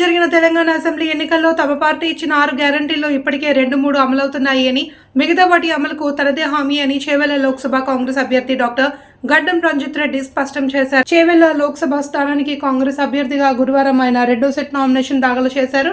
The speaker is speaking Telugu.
జరిగిన తెలంగాణ అసెంబ్లీ ఎన్నికల్లో తమ పార్టీ ఇచ్చిన ఆరు గ్యారంటీల్లో ఇప్పటికే రెండు మూడు అమలవుతున్నాయి అని మిగతా వాటి అమలుకు తనదే హామీ అని చేవెళ్ళ లోక్సభ కాంగ్రెస్ అభ్యర్థి డాక్టర్ గడ్డం రంజిత్ రెడ్డి స్పష్టం చేశారు. చేవెళ్ళ లోక్సభ స్థానానికి కాంగ్రెస్ అభ్యర్థిగా గురువారం ఆయన రెండో సెట్ నామినేషన్ దాఖలు చేశారు.